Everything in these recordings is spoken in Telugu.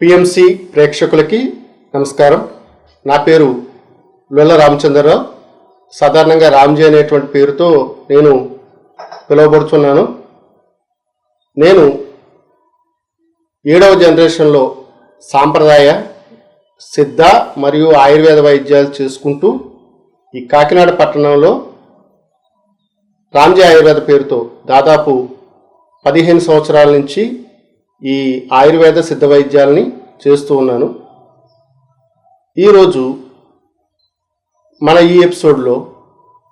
పిఎంసి ప్రేక్షకులకి నమస్కారం. నా పేరు లొల్ల రామచంద్రరావు. సాధారణంగా రామ్జీ అనేటువంటి పేరుతో నేను పిలువబడుతున్నాను నేను ఏడవ జనరేషన్లో సాంప్రదాయ సిద్ధ మరియు ఆయుర్వేద వైద్యాలు చేసుకుంటూ ఈ కాకినాడ పట్టణంలో రామ్జీ ఆయుర్వేద పేరుతో దాదాపు పదిహేను సంవత్సరాల నుంచి ఈ ఆయుర్వేద సిద్ధ వైద్యాలని చేస్తూ ఉన్నాను. ఈరోజు మన ఈ ఎపిసోడ్లో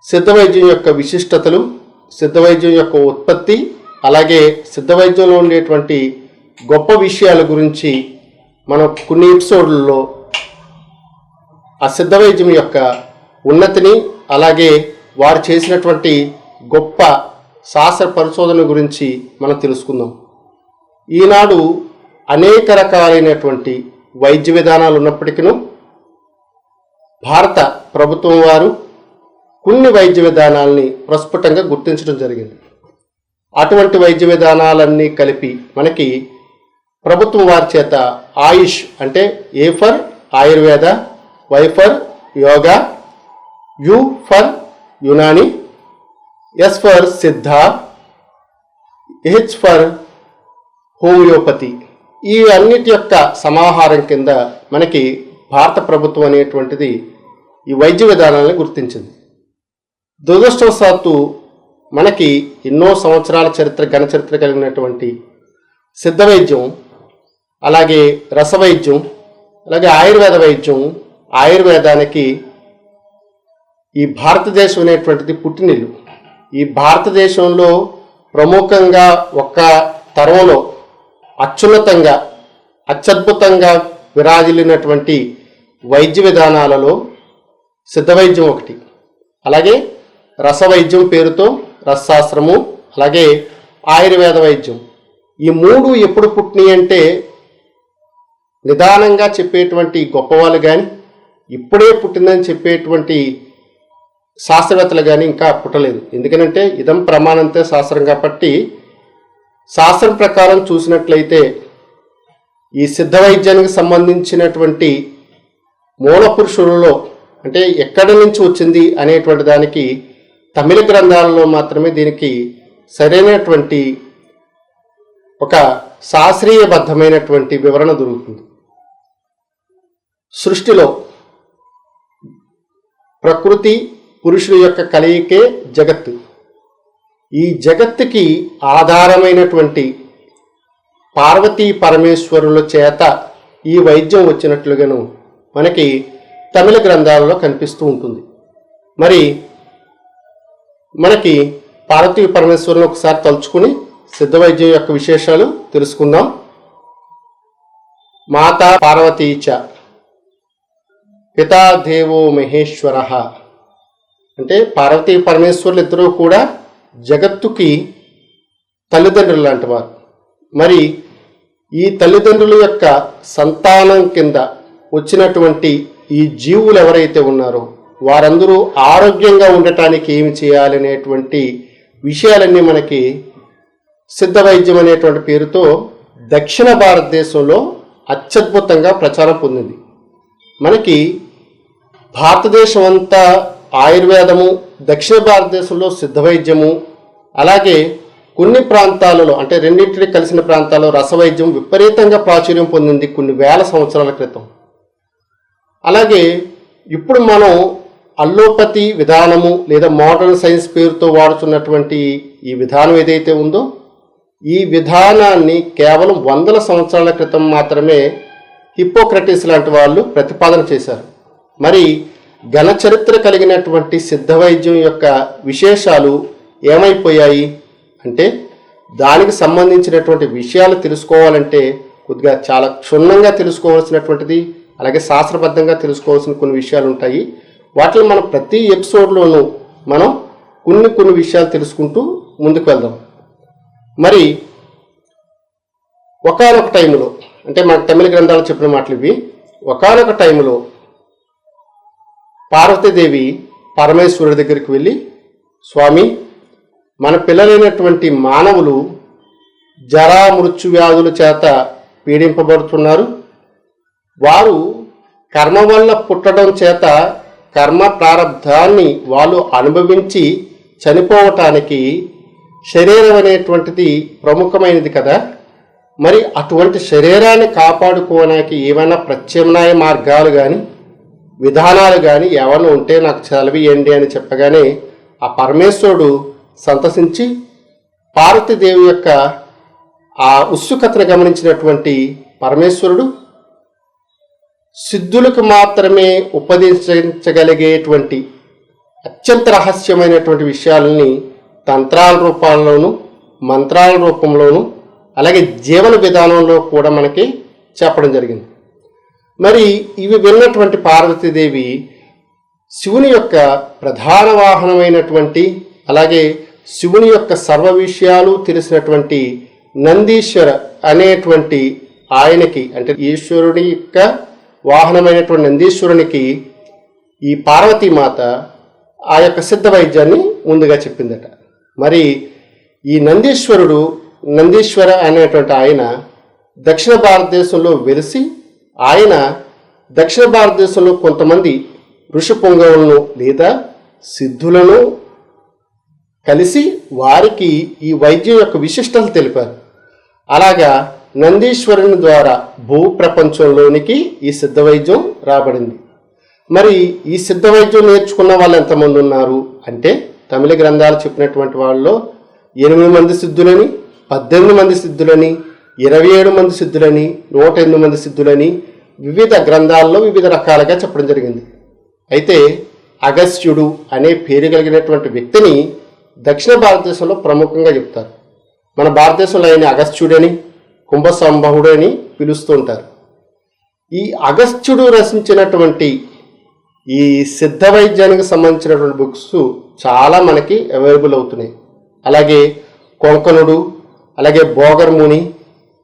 సిద్ధ వైద్యం యొక్క విశిష్టతలు సిద్ధ వైద్యం యొక్క ఉత్పత్తి అలాగే సిద్ధ వైద్యంలో ఉండేటువంటి గొప్ప విషయాల గురించి మనం కొన్ని ఎపిసోడ్లలో ఆ సిద్ధ వైద్యం యొక్క ఉన్నతిని అలాగే వారు చేసినటువంటి గొప్ప శాస్త్ర పరిశోధన గురించి మనం తెలుసుకుందాం. ఈనాడు అనేక రకాలైనటువంటి వైద్య విధానాలు ఉన్నప్పటికీ భారత ప్రభుత్వం వారు కొన్ని వైద్య విధానాలని ప్రస్ఫుటంగా గుర్తించడం జరిగింది. అటువంటి వైద్య విధానాలన్నీ కలిపి మనకి ప్రభుత్వం వారి చేత ఆయుష్ అంటే A for Ayurveda Y for yoga U for Unani S for Siddha H for homeopathy. ఈ అన్నిటి యొక్క సమాహారం కింద మనకి భారత ప్రభుత్వం అనేటువంటిది ఈ వైద్య విధానాలను గుర్తించింది. దురదృష్టవశాత్తు మనకి ఎన్నో సంవత్సరాల చరిత్ర ఘన చరిత్ర కలిగినటువంటి సిద్ధ వైద్యం అలాగే రసవైద్యం అలాగే ఆయుర్వేద వైద్యం ఆయుర్వేదానికి ఈ భారతదేశం అనేటువంటిది పుట్టినిల్లు. ఈ భారతదేశంలో ప్రముఖంగా ఒక్క తరంలో అత్యున్నతంగా అత్యద్భుతంగా విరాజిల్లినటువంటి వైద్య విధానాలలో సిద్ధ వైద్యం ఒకటి. అలాగే రసవైద్యం పేరుతో రసశాస్త్రము అలాగే ఆయుర్వేద వైద్యం. ఈ మూడు ఎప్పుడు పుట్టినాయి అంటే నిదానంగా చెప్పేటువంటి గొప్పవాళ్ళు కానీ ఇప్పుడే పుట్టిందని చెప్పేటువంటి శాస్త్రవేత్తలు కానీ ఇంకా పుట్టలేదు. ఎందుకనంటే ఇదం ప్రమాణంతో శాస్త్రం కాబట్టి శాస్త్రం ప్రకారం చూసినట్లయితే ఈ సిద్ధ వైద్యానికి సంబంధించినటువంటి మూల పురుషులలో అంటే ఎక్కడి నుంచి వచ్చింది అనేటువంటి దానికి తమిళ గ్రంథాలలో మాత్రమే దీనికి సరైనటువంటి ఒక శాస్త్రీయబద్ధమైనటువంటి వివరణ దొరుకుతుంది. సృష్టిలో ప్రకృతి పురుషుల యొక్క కలయికే జగత్తు. ఈ జగత్తుకి ఆధారమైనటువంటి పార్వతీ పరమేశ్వరుల చేత ఈ వైద్యం వచ్చినట్లుగాను మనకి తమిళ గ్రంథాలలో కనిపిస్తూ ఉంటుంది. మరి మనకి పార్వతీ పరమేశ్వరుని ఒకసారి తలుచుకుని సిద్ధ వైద్యం యొక్క విశేషాలు తెలుసుకుందాం. మాతా పార్వతీచ పితా దేవో మహేశ్వర. అంటే పార్వతీ పరమేశ్వరులు ఇద్దరూ కూడా జగత్తుకి తల్లిదండ్రులు లాంటి వారు. మరి ఈ తల్లిదండ్రుల యొక్క సంతానం కింద వచ్చినటువంటి ఈ జీవులు ఎవరైతే ఉన్నారో వారందరూ ఆరోగ్యంగా ఉండటానికి ఏమి చేయాలనేటువంటి విషయాలన్నీ మనకి సిద్ధ వైద్యం అనేటువంటి పేరుతో దక్షిణ భారతదేశంలో అత్యద్భుతంగా ప్రచారం పొందింది. మనకి భారతదేశం అంతా ఆయుర్వేదము దక్షిణ భారతదేశంలో సిద్ధ వైద్యము అలాగే కొన్ని ప్రాంతాలలో అంటే రెండింటిని కలిసిన ప్రాంతాల్లో రసవైద్యం విపరీతంగా ప్రాచుర్యం పొందింది కొన్ని వేల సంవత్సరాల క్రితం. అలాగే ఇప్పుడు మనం అల్లోపతి విధానము లేదా మోడర్న్ సైన్స్ పేరుతో వాడుతున్నటువంటి ఈ విధానం ఏదైతే ఉందో ఈ విధానాన్ని కేవలం వందల సంవత్సరాల క్రితం మాత్రమే హిపోక్రటిస్ లాంటి వాళ్ళు ప్రతిపాదన చేశారు. మరి ఘన చరిత్ర కలిగినటువంటి సిద్ధ వైద్యం యొక్క విశేషాలు ఏమైపోయాయి? అంటే దానికి సంబంధించినటువంటి విషయాలు తెలుసుకోవాలంటే కొద్దిగా చాలా క్షుణ్ణంగా తెలుసుకోవాల్సినటువంటిది అలాగే శాస్త్రబద్ధంగా తెలుసుకోవాల్సిన కొన్ని విషయాలు ఉంటాయి. వాటిని మనం ప్రతి ఎపిసోడ్లోనూ మనం కొన్ని కొన్ని విషయాలు తెలుసుకుంటూ ముందుకు వెళ్దాం. మరి ఒకనొక టైంలో అంటే మన తమిళ గ్రంథాలు చెప్పిన మాటలు ఇవి. ఒకనొక టైంలో పార్వతీదేవి పరమేశ్వరుడి దగ్గరికి వెళ్ళి స్వామి మన పిల్లలైనటువంటి మానవులు జరా మృత్యు వ్యాధుల చేత పీడింపబడుతున్నారు. వారు కర్మ వల్ల పుట్టడం చేత కర్మ ప్రారంధాన్ని వాళ్ళు అనుభవించి చనిపోవటానికి శరీరం అనేటువంటిది ప్రముఖమైనది కదా. మరి అటువంటి శరీరాన్ని కాపాడుకోవడానికి ఏమైనా ప్రత్యామ్నాయ మార్గాలు కానీ విధానాలు కానీ ఏమైనా ఉంటే నాకు చదివియండి అని చెప్పగానే ఆ పరమేశ్వరుడు సంతసించి పార్వతీదేవి యొక్క ఆ ఉత్సుకతను గమనించినటువంటి పరమేశ్వరుడు సిద్ధులకు మాత్రమే ఉపదేశించగలిగేటువంటి అత్యంత రహస్యమైనటువంటి విషయాలని తంత్రాల రూపాల్లోనూ మంత్రాల రూపంలోనూ అలాగే జీవన విధానంలో కూడా మనకి చెప్పడం జరిగింది. మరి ఇవి విన్నటువంటి పార్వతీదేవి శివుని యొక్క ప్రధాన వాహనమైనటువంటి అలాగే శివుని యొక్క సర్వ విషయాలు తెలిసినటువంటి నందీశ్వర అనేటువంటి ఆయనకి అంటే ఈశ్వరుని యొక్క వాహనమైనటువంటి నందీశ్వరునికి ఈ పార్వతీమాత ఆ యొక్క సిద్ధ వైద్యాన్ని ముందుగా చెప్పిందట. మరి ఈ నందీశ్వరుడు నందీశ్వర అనేటువంటి ఆయన దక్షిణ భారతదేశంలో వెలిసి ఆయన దక్షిణ భారతదేశంలో కొంతమంది ఋషి పొంగవులను లేదా సిద్ధులను కలిసి వారికి ఈ వైద్యం యొక్క విశిష్టత తెలిపారు. అలాగా నందీశ్వరుని ద్వారా భూ ప్రపంచంలోనికి ఈ సిద్ధ వైద్యం రాబడింది. మరి ఈ సిద్ధ వైద్యం నేర్చుకున్న వాళ్ళు ఎంతమంది ఉన్నారు అంటే తమిళ గ్రంథాలు చెప్పినటువంటి వాళ్ళలో ఎనిమిది మంది సిద్ధులని పద్దెనిమిది మంది సిద్ధులని ఇరవై ఏడు మంది సిద్ధులని నూట ఎనిమిది మంది సిద్ధులని వివిధ గ్రంథాల్లో వివిధ రకాలుగా చెప్పడం జరిగింది. అయితే అగస్త్యుడు అనే పేరు కలిగినటువంటి వ్యక్తిని దక్షిణ భారతదేశంలో ప్రముఖంగా చెప్తారు. మన భారతదేశంలో ఆయన అగస్త్యుడని కుంభసంభవుడు అని పిలుస్తూ ఉంటారు. ఈ అగస్త్యుడు రచించినటువంటి ఈ సిద్ధ వైద్యానికి సంబంధించినటువంటి బుక్స్ చాలా మనకి అవైలబుల్ అవుతున్నాయి. అలాగే కొంకణుడు అలాగే భోగర్ముని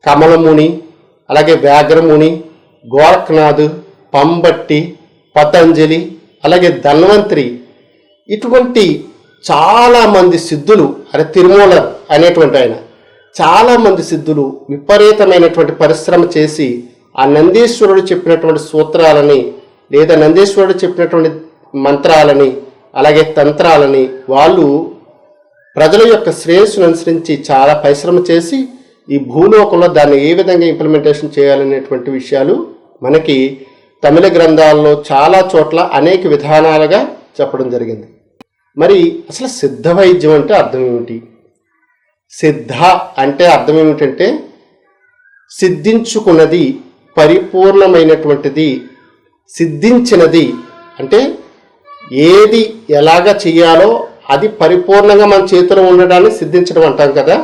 కమలముని అలాగే వ్యాఘ్రముని గోరఖనాథ్ పంబట్టి పతంజలి అలాగే ధన్వంతరి. ఇటువంటి చాలామంది సిద్ధులు అరే తిరుమూలర్ అనేటువంటి ఆయన చాలామంది సిద్ధులు విపరీతమైనటువంటి పరిశ్రమ చేసి ఆ నందీశ్వరుడు చెప్పినటువంటి సూత్రాలని లేదా నందీశ్వరుడు చెప్పినటువంటి మంత్రాలని అలాగే తంత్రాలని వాళ్ళు ప్రజల యొక్క శ్రేయస్సును అనుసరించి చాలా పరిశ్రమ చేసి ఈ భూలోకంలో దాన్ని ఏ విధంగా ఇంప్లిమెంటేషన్ చేయాలనేటువంటి విషయాలు మనకి తమిళ గ్రంథాల్లో చాలా చోట్ల అనేక విధానాలుగా చెప్పడం జరిగింది. మరి అసలు సిద్ధ వైద్యం అంటే అర్థం ఏమిటి? సిద్ధ అంటే అర్థం ఏమిటంటే సిద్ధించుకున్నది పరిపూర్ణమైనటువంటిది సిద్ధించినది అంటే ఏది ఎలాగ చేయాలో అది పరిపూర్ణంగా మన చేతిలో ఉండడాన్ని సిద్ధించడం అంటాం కదా.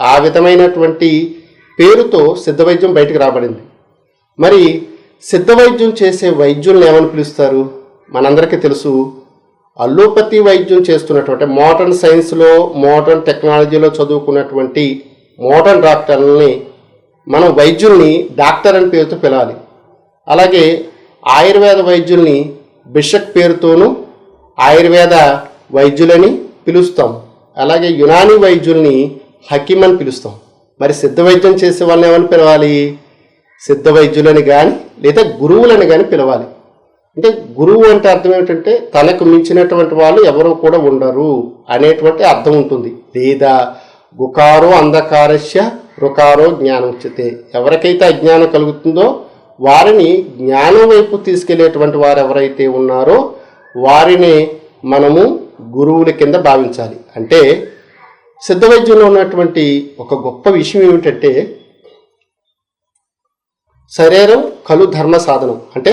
ఆ విధమైనటువంటి పేరుతో సిద్ధ వైద్యం బయటకు రాబడింది. మరి సిద్ధ వైద్యం చేసే వైద్యులను ఏమని పిలుస్తారు? మనందరికీ తెలుసు. అల్లోపతి వైద్యం చేస్తున్నటువంటి మోడర్న్ సైన్స్లో మోడర్న్ టెక్నాలజీలో చదువుకున్నటువంటి మోడర్న్ డాక్టర్లని మనం వైద్యుల్ని డాక్టర్ అని పేరుతో పిలవాలి. అలాగే ఆయుర్వేద వైద్యుల్ని బిషక్ పేరుతోనూ ఆయుర్వేద వైద్యులని పిలుస్తాం. అలాగే యునాని వైద్యుల్ని హకీమ్ అని పిలుస్తాం. మరి సిద్ధ వైద్యం చేసే వాళ్ళని ఏమని పిలవాలి? సిద్ధ వైద్యులని కానీ లేదా గురువులని కానీ పిలవాలి. అంటే గురువు అంటే అర్థం ఏమిటంటే తనకు మించినటువంటి వాళ్ళు ఎవరు కూడా ఉండరు అనేటువంటి అర్థం ఉంటుంది. లేదా గుకారో అంధకారస్య రుకారో జ్ఞానం ఉచితే ఎవరికైతే అజ్ఞానం కలుగుతుందో వారిని జ్ఞానం వైపు తీసుకెళ్ళేటువంటి వారు ఎవరైతే ఉన్నారో వారిని మనము గురువుల కింద భావించాలి. అంటే సిద్ధ వైద్యంలో ఉన్నటువంటి ఒక గొప్ప విషయం ఏమిటంటే శరీరం కలు ధర్మ సాధనం. అంటే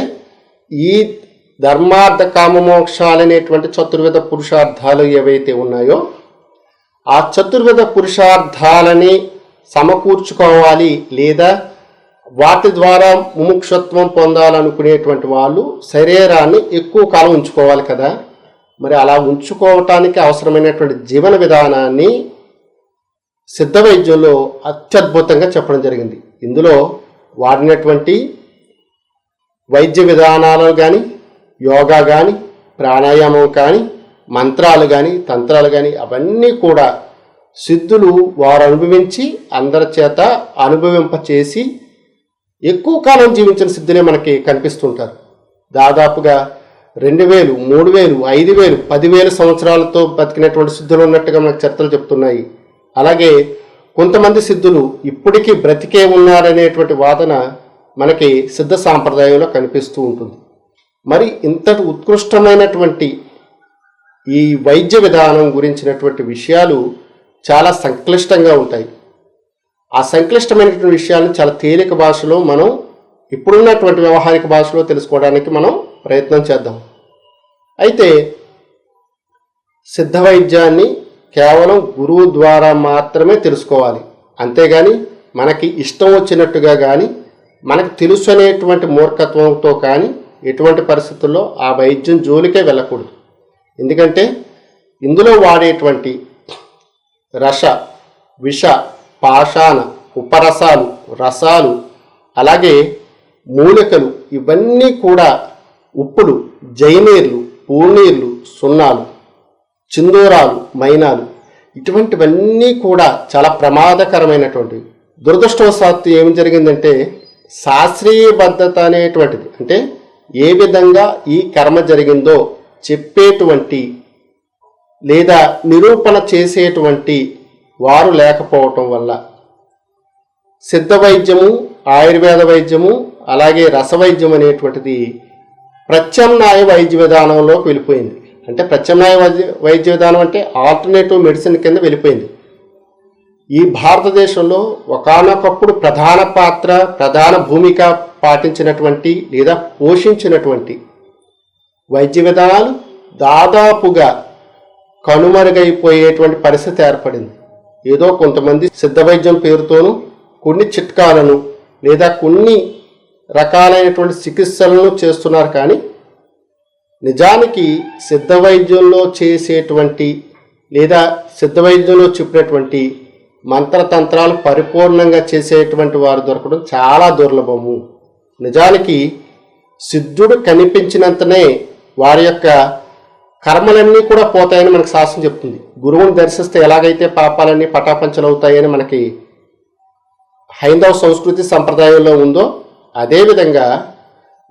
ఈ ధర్మార్థ కామమోక్షాలనేటువంటి చతుర్విధ పురుషార్థాలు ఏవైతే ఉన్నాయో ఆ చతుర్విధ పురుషార్థాలని సమకూర్చుకోవాలి లేదా వాటి ద్వారా ముముక్షత్వం పొందాలనుకునేటువంటి వాళ్ళు శరీరాన్ని ఎక్కువ కాలం ఉంచుకోవాలి కదా. మరి అలా ఉంచుకోవటానికి అవసరమైనటువంటి జీవన విధానాన్ని సిద్ధ వైద్యంలో అత్యద్భుతంగా చెప్పడం జరిగింది. ఇందులో వాడినటువంటి వైద్య విధానాలు కానీ యోగా కానీ ప్రాణాయామం కానీ మంత్రాలు కానీ తంత్రాలు కానీ అవన్నీ కూడా సిద్ధులు వారు అనుభవించి అందరి చేత అనుభవింపచేసి ఎక్కువ కాలం జీవించిన సిద్ధులే మనకి కనిపిస్తుంటారు. దాదాపుగా రెండు వేలు మూడు వేలు ఐదు వేలు పదివేల సంవత్సరాలతో బతికినటువంటి సిద్ధులు ఉన్నట్టుగా మనకు చరిత్రలు చెప్తున్నాయి. అలాగే కొంతమంది సిద్ధులు ఇప్పటికీ బ్రతికే ఉన్నారనేటువంటి వాదన మనకి సిద్ధ సాంప్రదాయంలో కనిపిస్తూ ఉంటుంది. మరి ఇంతటి ఉత్కృష్టమైనటువంటి ఈ వైద్య విధానం గురించినటువంటి విషయాలు చాలా సంక్లిష్టంగా ఉంటాయి. ఆ సంక్లిష్టమైనటువంటి విషయాలను చాలా తేలిక భాషలో మనం ఇప్పుడున్నటువంటి వ్యవహారిక భాషలో తెలుసుకోవడానికి మనం ప్రయత్నం చేద్దాం. అయితే సిద్ధ వైద్యాన్ని కేవలం గురువు ద్వారా మాత్రమే తెలుసుకోవాలి. అంతేగాని మనకి ఇష్టం వచ్చినట్టుగా కానీ మనకు తెలుసు అనేటువంటి మూర్ఖత్వంతో కానీ ఎటువంటి పరిస్థితుల్లో ఆ వైద్యం జోలికే వెళ్ళకూడదు. ఎందుకంటే ఇందులో వాడేటువంటి రస విష పాషాణ ఉపరసాలు రసాలు అలాగే మూలికలు ఇవన్నీ కూడా ఉప్పులు జైనీర్లు పూనీర్లు సున్నాలు చిందూరాలు మైనాలు ఇటువంటివన్నీ కూడా చాలా ప్రమాదకరమైనటువంటివి దురదృష్టవశాత్తు ఏమి జరిగిందంటే శాస్త్రీయబద్ధత అనేటువంటిది అంటే ఏ విధంగా ఈ కర్మ జరిగిందో చెప్పేటువంటి లేదా నిరూపణ చేసేటువంటి వారు లేకపోవటం వల్ల సిద్ధ వైద్యము ఆయుర్వేద వైద్యము అలాగే రసవైద్యం అనేటువంటిది ప్రత్యామ్నాయ వైద్య విధానంలోకి వెళ్ళిపోయింది. అంటే ప్రత్యామ్నాయ వైద్య వైద్య విధానం అంటే ఆల్టర్నేటివ్ మెడిసిన్ కింద వెళ్ళిపోయింది. ఈ భారతదేశంలో ఒకానొకప్పుడు ప్రధాన పాత్ర ప్రధాన భూమిక పాటించినటువంటి లేదా పోషించినటువంటి వైద్య విధానాలు దాదాపుగా కనుమరుగైపోయేటువంటి పరిస్థితి ఏర్పడింది. ఏదో కొంతమంది సిద్ధ వైద్యం పేరుతోనూ కొన్ని చిట్కాలను లేదా కొన్ని రకాలైనటువంటి చికిత్సలను చేస్తున్నారు కానీ నిజానికి సిద్ధ వైద్యంలో చేసేటువంటి లేదా సిద్ధ వైద్యంలో చెప్పినటువంటి మంత్రతంత్రాలు పరిపూర్ణంగా చేసేటువంటి వారు దొరకడం చాలా దుర్లభము. నిజానికి సిద్ధుడు కనిపించినంతనే వారి యొక్క కర్మలన్నీ కూడా పోతాయని మనకు శాస్త్రం చెప్తుంది. గురువుని దర్శిస్తే ఎలాగైతే పాపాలన్నీ పటాపంచలవుతాయని మనకి హైందవ సంస్కృతి సంప్రదాయంలో ఉందో అదేవిధంగా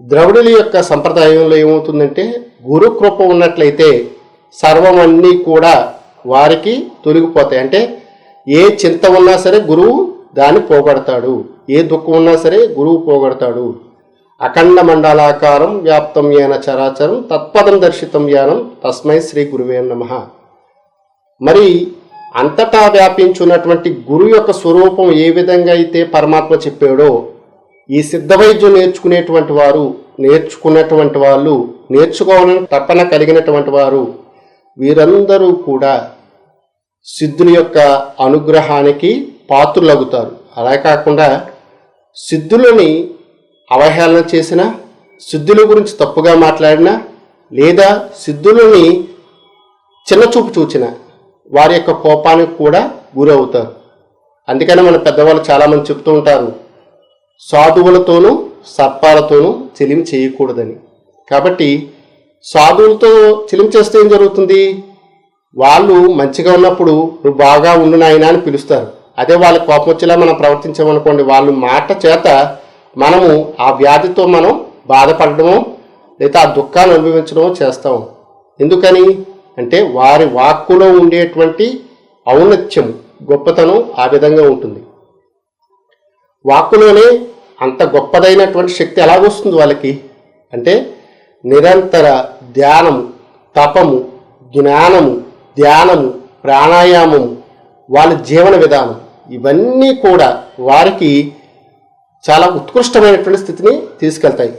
ద్రవిడుల యొక్క సంప్రదాయంలో ఏమవుతుందంటే గురు కృప ఉన్నట్లయితే సర్వమన్నీ కూడా వారికి తొలగిపోతాయి. అంటే ఏ చింత ఉన్నా సరే గురువు దాన్ని పోగొడతాడు. ఏ దుఃఖం ఉన్నా సరే గురువు పోగొడతాడు. అఖండ మండలాకారం వ్యాప్తం యాన చరాచరం తత్పదం దర్శితం యానం తస్మై శ్రీ గురువే నమ. మరి అంతటా వ్యాపించున్నటువంటి గురు యొక్క స్వరూపం ఏ విధంగా అయితే పరమాత్మ చెప్పాడో ఈ సిద్ధ వైద్యం నేర్చుకునేటువంటి వారు నేర్చుకున్నటువంటి వాళ్ళు నేర్చుకోవాలని తప్పన కలిగినటువంటి వారు వీరందరూ కూడా సిద్ధుని యొక్క అనుగ్రహానికి పాత్రులగుతారు అలా కాకుండా సిద్ధులని అవహేళన చేసిన సిద్ధుల గురించి తప్పుగా మాట్లాడినా లేదా సిద్ధులని చిన్నచూపు చూచిన వారి యొక్క కోపానికి కూడా గురవుతారు. అందుకనే మన పెద్దవాళ్ళు చాలామంది చెప్తూ ఉంటారు సాధువులతోనూ సర్పాలతోనూ చెలిమి చేయకూడదని. కాబట్టి సాధువులతో చెలిమి చేస్తే ఏం జరుగుతుంది? వాళ్ళు మంచిగా ఉన్నప్పుడు నువ్వు బాగా ఉండు నాయన అని పిలుస్తారు. అదే వాళ్ళ కోపం వచ్చేలా మనం ప్రవర్తించామనుకోండి వాళ్ళు మాట చేత మనము ఆ వ్యాధితో మనం బాధపడడము లేదా ఆ దుఃఖాన్ని అనుభవించడమో చేస్తాం. ఎందుకని? అంటే వారి వాక్కులో ఉండేటువంటి ఔన్నత్యం గొప్పతనం ఆ విధంగా ఉంటుంది. వాక్కులోనే అంత గొప్పదైనటువంటి శక్తి ఎలాగొస్తుంది వాళ్ళకి? అంటే నిరంతర ధ్యానము తపము జ్ఞానము ధ్యానము ప్రాణాయామము వాళ్ళ జీవన విధానం ఇవన్నీ కూడా వారికి చాలా ఉత్కృష్టమైనటువంటి స్థితిని తీసుకెళ్తాయి.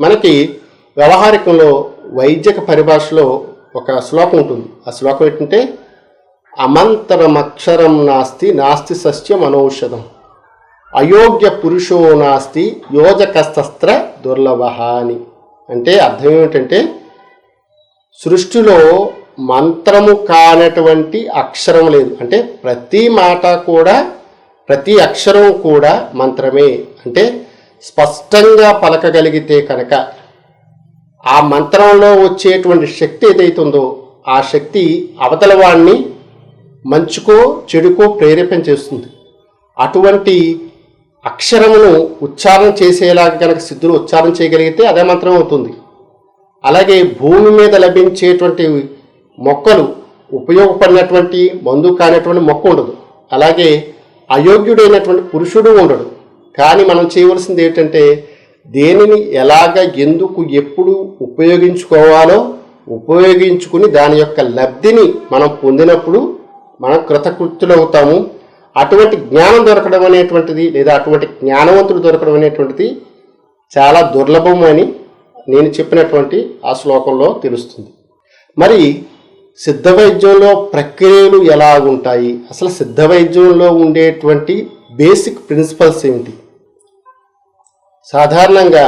మనకి వ్యవహారికంలో వైద్యక పరిభాషలో ఒక శ్లోకం ఉంటుంది. ఆ శ్లోకం ఏంటంటే అమంతరమక్షరం నాస్తి నాస్తి సస్యం అనౌషధం అయోగ్య పురుషో నాస్తి యోజకస్త్ర దుర్లభ అని అంటే అర్థం ఏమిటంటే సృష్టిలో మంత్రము కానటువంటి అక్షరం లేదు. అంటే ప్రతి మాట కూడా ప్రతి అక్షరం కూడా మంత్రమే. అంటే స్పష్టంగా పలకగలిగితే కనుక ఆ మంత్రంలో వచ్చేటువంటి శక్తి ఏదైతుందో ఆ శక్తి అవతల వాడిని మంచుకో చెడుకో ప్రేరేపించేస్తుంది అటువంటి అక్షరమును ఉచ్చారణ చేసేలాగా కనుక సిద్ధులు ఉచ్చారణ చేయగలిగితే అదే మంత్రం అవుతుంది. అలాగే భూమి మీద లభించేటువంటి మొక్కలు ఉపయోగపడినటువంటి మందు కానటువంటి మొక్క ఉండదు. అలాగే అయోగ్యుడైనటువంటి పురుషుడు ఉండడు. కానీ మనం చేయవలసింది ఏంటంటే దేనిని ఎలాగ ఎందుకు ఎప్పుడు ఉపయోగించుకోవాలో ఉపయోగించుకుని దాని యొక్క లబ్ధిని మనం పొందినప్పుడు మనం కృతకృత్యులవుతాము. అటువంటి జ్ఞానం దొరకడం అనేటువంటిది లేదా అటువంటి జ్ఞానవంతుడు దొరకడం అనేటువంటిది చాలా దుర్లభం అని నేను చెప్పినటువంటి ఆ శ్లోకంలో తెలుస్తుంది. మరి సిద్ధ వైద్యంలో ప్రక్రియలు ఎలా ఉంటాయి? అసలు సిద్ధ వైద్యంలో ఉండేటువంటి బేసిక్ ప్రిన్సిపల్స్ ఏమిటి? సాధారణంగా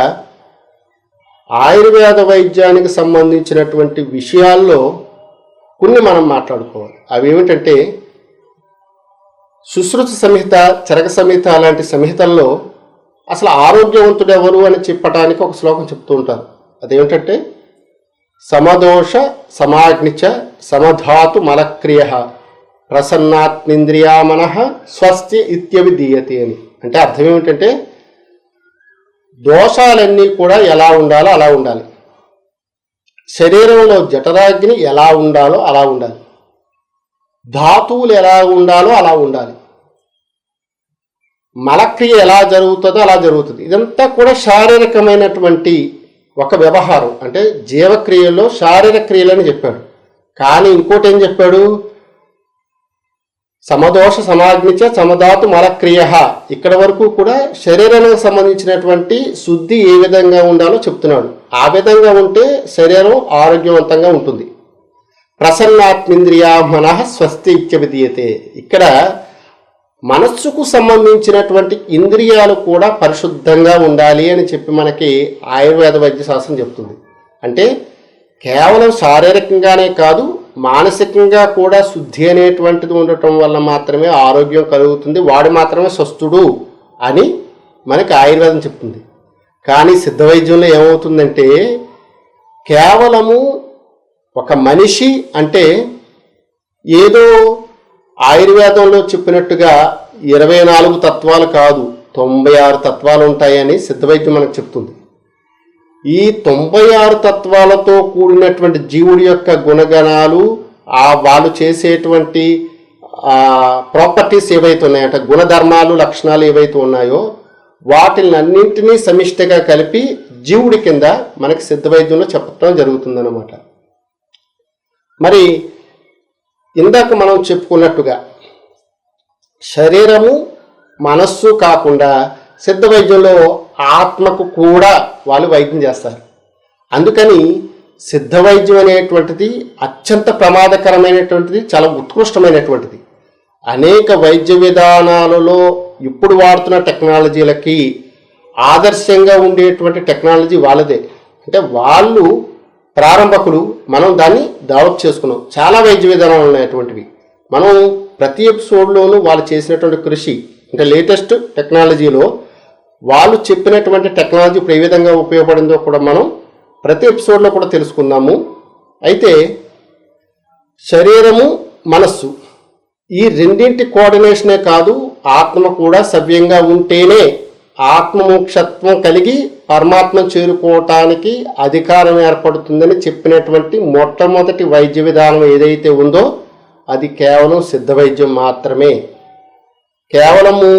ఆయుర్వేద వైద్యానికి సంబంధించినటువంటి విషయాల్లో కొన్ని మనం మాట్లాడుకోవాలి. అవి ఏమిటంటే సుశ్రుత సంహిత చరక సంహిత లాంటి సంహితల్లో అసలు ఆరోగ్యవంతుడు ఎవరు అని చెప్పడానికి ఒక శ్లోకం చెప్తూ ఉంటారు. అదేమిటంటే సమదోష సమాగ్నిచ సమధాతు మలక్రియ ప్రసన్నాత్మింద్రియామన స్వస్తి ఇత్యవిధీయతి అని. అంటే అర్థం ఏమిటంటే దోషాలన్నీ కూడా ఎలా ఉండాలో అలా ఉండాలి. శరీరంలో జఠరాగ్ని ఎలా ఉండాలో అలా ఉండాలి. ధాతువులు ఎలా ఉండాలో అలా ఉండాలి. మలక్రియ ఎలా జరుగుతుందో అలా జరుగుతుంది. ఇదంతా కూడా శారీరకమైనటువంటి ఒక వ్యవహారం. అంటే జీవక్రియలో శారీరక క్రియలని చెప్పాడు. కానీ ఇంకోటి ఏం చెప్పాడు? సమదోష సమాగ్నిచ సమధాతు మలక్రియ. ఇక్కడ వరకు కూడా శరీరానికి సంబంధించినటువంటి శుద్ధి ఏ విధంగా ఉండాలో చెప్తున్నాడు. ఆ విధంగా ఉంటే శరీరం ఆరోగ్యవంతంగా ఉంటుంది. ప్రసన్నాత్మింద్రియా మన స్వస్తి ఇత్యవిధీయతే ఇక్కడ మనస్సుకు సంబంధించినటువంటి ఇంద్రియాలు కూడా పరిశుద్ధంగా ఉండాలి అని చెప్పి మనకి ఆయుర్వేద వైద్య శాస్త్రం చెప్తుంది. అంటే కేవలం శారీరకంగానే కాదు మానసికంగా కూడా శుద్ధి అనేటువంటిది ఉండటం వల్ల మాత్రమే ఆరోగ్యం కలుగుతుంది వాడు మాత్రమే స్వస్థుడు అని మనకి ఆయుర్వేదం చెప్తుంది. కానీ సిద్ధ వైద్యంలో ఏమవుతుందంటే కేవలము ఒక మనిషి అంటే ఏదో ఆయుర్వేదంలో చెప్పినట్టుగా ఇరవై నాలుగు తత్వాలు కాదు తొంభై ఆరు తత్వాలు ఉంటాయని సిద్ధవైద్యం మనకు చెప్తుంది. ఈ తొంభై ఆరు తత్వాలతో కూడినటువంటి జీవుడి యొక్క గుణగణాలు ఆ వాళ్ళు చేసేటువంటి ప్రాపర్టీస్ ఏవైతే ఉన్నాయంటే గుణధర్మాలు లక్షణాలు ఏవైతే ఉన్నాయో వాటిని అన్నింటినీ సమిష్టిగా కలిపి జీవుడి కింద మనకి సిద్ధవైద్యంలో చెప్పడం జరుగుతుందన్నమాట. మరి ఇందాక మనం చెప్పుకున్నట్టుగా శరీరము మనస్సు కాకుండా సిద్ధ వైద్యంలో ఆత్మకు కూడా వాళ్ళు వైద్యం చేస్తారు. అందుకని సిద్ధ వైద్యం అనేటువంటిది అత్యంత ప్రమాదకరమైనటువంటిది చాలా ఉత్కృష్టమైనటువంటిది. అనేక వైద్య విధానాలలో ఇప్పుడు వాడుతున్న టెక్నాలజీలకి ఆదర్శంగా ఉండేటువంటి టెక్నాలజీ వాళ్ళదే. అంటే వాళ్ళు ప్రారంభకులు మనం దాన్ని డెవలప్ చేసుకున్నాం. చాలా వైద్య విధానాలు ఉన్నాయటువంటివి మనం ప్రతి ఎపిసోడ్లోనూ వాళ్ళు చేసినటువంటి కృషి అంటే లేటెస్ట్ టెక్నాలజీలో వాళ్ళు చెప్పినటువంటి టెక్నాలజీ ఇప్పుడు ఏ విధంగా ఉపయోగపడిందో కూడా మనం ప్రతి ఎపిసోడ్లో కూడా తెలుసుకుందాము. అయితే శరీరము మనస్సు ఈ రెండింటి కోఆర్డినేషనే కాదు ఆత్మ కూడా సవ్యంగా ఉంటేనే ఆత్మమోక్షత్వం కలిగి పరమాత్మ చేరుకోవటానికి అధికారం ఏర్పడుతుందని చెప్పినటువంటి మొట్టమొదటి వైద్య విధానం ఏదైతే ఉందో అది కేవలం సిద్ధ వైద్యం మాత్రమే. కేవలము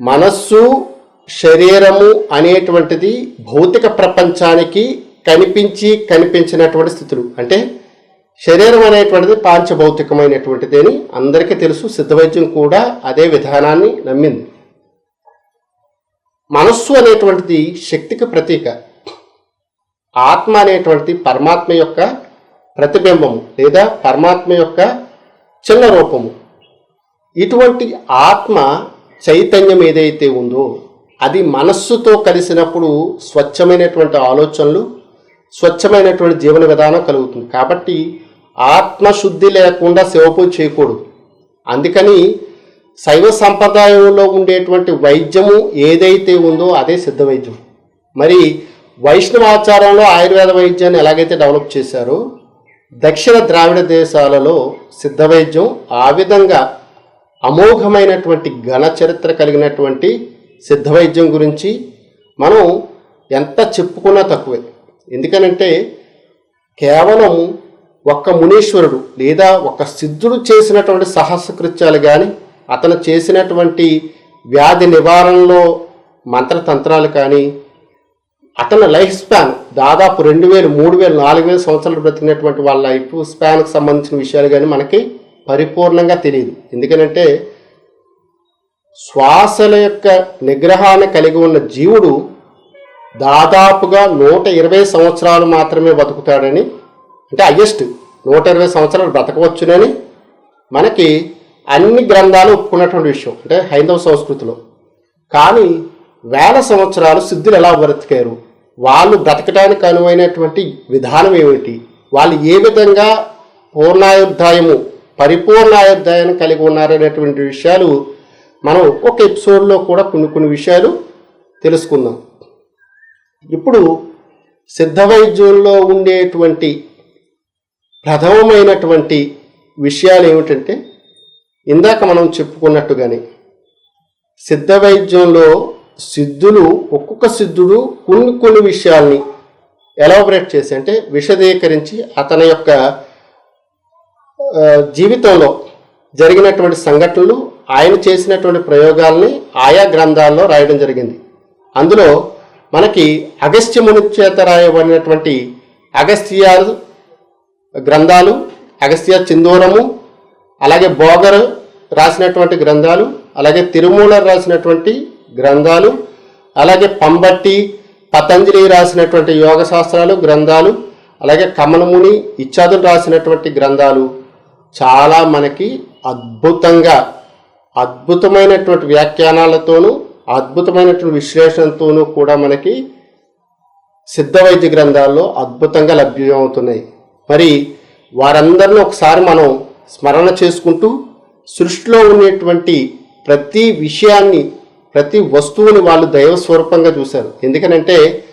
మనస్సు శరీరము అనేటువంటిది భౌతిక ప్రపంచానికి కనిపించి కనిపించినటువంటి స్థితులు. అంటే శరీరం అనేటువంటిది పాంచభౌతికమైనటువంటిది అని అందరికీ తెలుసు. సిద్ధవైద్యం కూడా అదే విధానాన్ని నమ్మింది. మనస్సు అనేటువంటిది శక్తికి ప్రతీక. ఆత్మ అనేటువంటిది పరమాత్మ యొక్క ప్రతిబింబము లేదా పరమాత్మ యొక్క చిన్న రూపము. ఇటువంటి ఆత్మ చైతన్యం ఏదైతే ఉందో అది మనస్సుతో కలిసినప్పుడు స్వచ్ఛమైనటువంటి ఆలోచనలు స్వచ్ఛమైనటువంటి జీవన విధానం కలుగుతుంది. కాబట్టి ఆత్మశుద్ధి లేకుండా శివపూజ చేయకూడదు. అందుకని శైవ సంప్రదాయంలో ఉండేటువంటి వైద్యము ఏదైతే ఉందో అదే సిద్ధ వైద్యం. మరి వైష్ణవ ఆచారంలో ఆయుర్వేద వైద్యాన్ని ఎలాగైతే డెవలప్ చేశారో దక్షిణ ద్రావిడ దేశాలలో సిద్ధ వైద్యం ఆ విధంగా అమోఘమైనటువంటి ఘన చరిత్ర కలిగినటువంటి సిద్ధ వైద్యం గురించి మనం ఎంత చెప్పుకున్నా తక్కువే. ఎందుకనంటే కేవలం ఒక్క మునీశ్వరుడు లేదా ఒక సిద్ధుడు చేసినటువంటి సాహసకృత్యాలు కానీ అతను చేసినటువంటి వ్యాధి నివారణలో మంత్రతంత్రాలు కానీ అతని లైఫ్ స్పాన్ దాదాపు రెండు వేలు మూడు వేలు నాలుగు వేల సంవత్సరాలు బ్రతికినటువంటి వాళ్ళ లైఫ్ స్పాన్కి సంబంధించిన విషయాలు కానీ మనకి పరిపూర్ణంగా తెలియదు. ఎందుకనంటే శ్వాసల యొక్క నిగ్రహాన్ని కలిగి ఉన్న జీవుడు దాదాపుగా నూట ఇరవై సంవత్సరాలు మాత్రమే బతుకుతాడని అంటే హయ్యెస్ట్ నూట ఇరవై సంవత్సరాలు బ్రతకవచ్చునని మనకి అన్ని గ్రంథాలు ఒప్పుకున్నటువంటి విషయం అంటే హైందవ సంస్కృతిలో. కానీ వేల సంవత్సరాలు సిద్ధులు ఎలా బ్రతికారు వాళ్ళు బ్రతకడానికి అనువైనటువంటి విధానం ఏమిటి? వాళ్ళు ఏ విధంగా పూర్ణాయుద్ధాయము పరిపూర్ణాయుద్ధాయాన్ని కలిగి ఉన్నారనేటువంటి విషయాలు మనం ఒక్కొక్క ఎపిసోడ్లో కూడా కొన్ని కొన్ని విషయాలు తెలుసుకుందాం. ఇప్పుడు సిద్ధ వైద్యంలో ఉండేటువంటి ప్రథమమైనటువంటి విషయాలు ఏమిటంటే ఇందాక మనం చెప్పుకున్నట్టుగానే సిద్ధ వైద్యంలో సిద్ధులు ఒక్కొక్క సిద్ధుడు కొన్ని కొన్ని విషయాల్ని ఎలాబరేట్ చేసి అంటే విశదీకరించి అతని యొక్క జీవితంలో జరిగినటువంటి సంఘటనలు ఆయన చేసినటువంటి ప్రయోగాల్ని ఆయా గ్రంథాల్లో రాయడం జరిగింది. అందులో మనకి అగస్త్య చేత రాయబడినటువంటి అగస్త్యాలు గ్రంథాలు అగస్త్య చిందూరము అలాగే బోగర్ రాసినటువంటి గ్రంథాలు అలాగే తిరుమూల రాసినటువంటి గ్రంథాలు అలాగే పంబట్టి పతంజలి రాసినటువంటి యోగ శాస్త్రాలు గ్రంథాలు అలాగే కమలముని ఇచ్చాదులు రాసినటువంటి గ్రంథాలు చాలా మనకి అద్భుతంగా అద్భుతమైనటువంటి వ్యాఖ్యానాలతోనూ అద్భుతమైనటువంటి విశ్లేషణతోనూ కూడా మనకి సిద్ధవైద్య గ్రంథాల్లో అద్భుతంగా లభ్యమవుతున్నాయి. మరి వారందరిని ఒకసారి మనం స్మరణ చేసుకుంటూ సృష్టిలో ఉండేటువంటి ప్రతి విషయాన్ని ప్రతి వస్తువుని వాళ్ళు దైవ స్వరూపంగా చూశారు. ఎందుకనంటే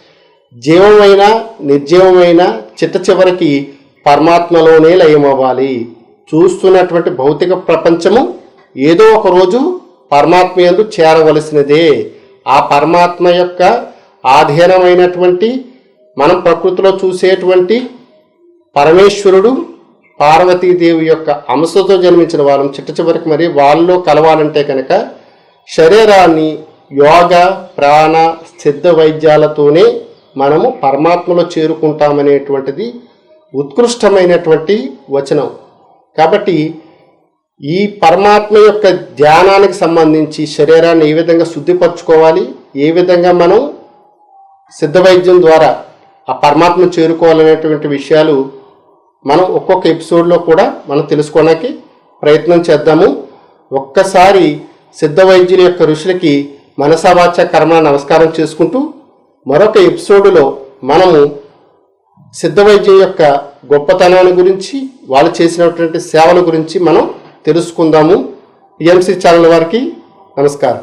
జీవమైన నిర్జీవమైన చిట్ట చివరికి పరమాత్మలోనే లయమవ్వాలి. చూస్తున్నటువంటి భౌతిక ప్రపంచము ఏదో ఒక రోజు పరమాత్మ ఎందు చేరవలసినదే. ఆ పరమాత్మ యొక్క ఆధీనమైనటువంటి మనం ప్రకృతిలో చూసేటువంటి పరమేశ్వరుడు పార్వతీదేవి యొక్క అంశతో జన్మించిన వాళ్ళం. చిట్ట చివరికి మరి వాళ్ళలో కలవాలంటే కనుక శరీరాన్ని యోగ ప్రాణ సిద్ధ వైద్యాలతోనే మనము పరమాత్మలో చేరుకుంటామనేటువంటిది ఉత్కృష్టమైనటువంటి వచనం. కాబట్టి ఈ పరమాత్మ యొక్క ధ్యానానికి సంబంధించి శరీరాన్ని ఏ విధంగా శుద్ధిపరచుకోవాలి ఏ విధంగా మనం సిద్ధ వైద్యం ద్వారా ఆ పరమాత్మ చేరుకోవాలనేటువంటి విషయాలు మనం ఒక్కొక్క ఎపిసోడ్లో కూడా మనం తెలుసుకోవడానికి ప్రయత్నం చేద్దాము. ఒక్కసారి సిద్ధ వైద్యుల యొక్క ఋషులకి మనసావాచ కర్మ నమస్కారం చేసుకుంటూ మరొక ఎపిసోడులో మనము సిద్ధ వైద్యం యొక్క గొప్పతనాన్ని గురించి వాళ్ళు చేసినటువంటి సేవల గురించి మనం తెలుసుకుందాము. పిఎంసి ఛానల్ వారికి నమస్కారం.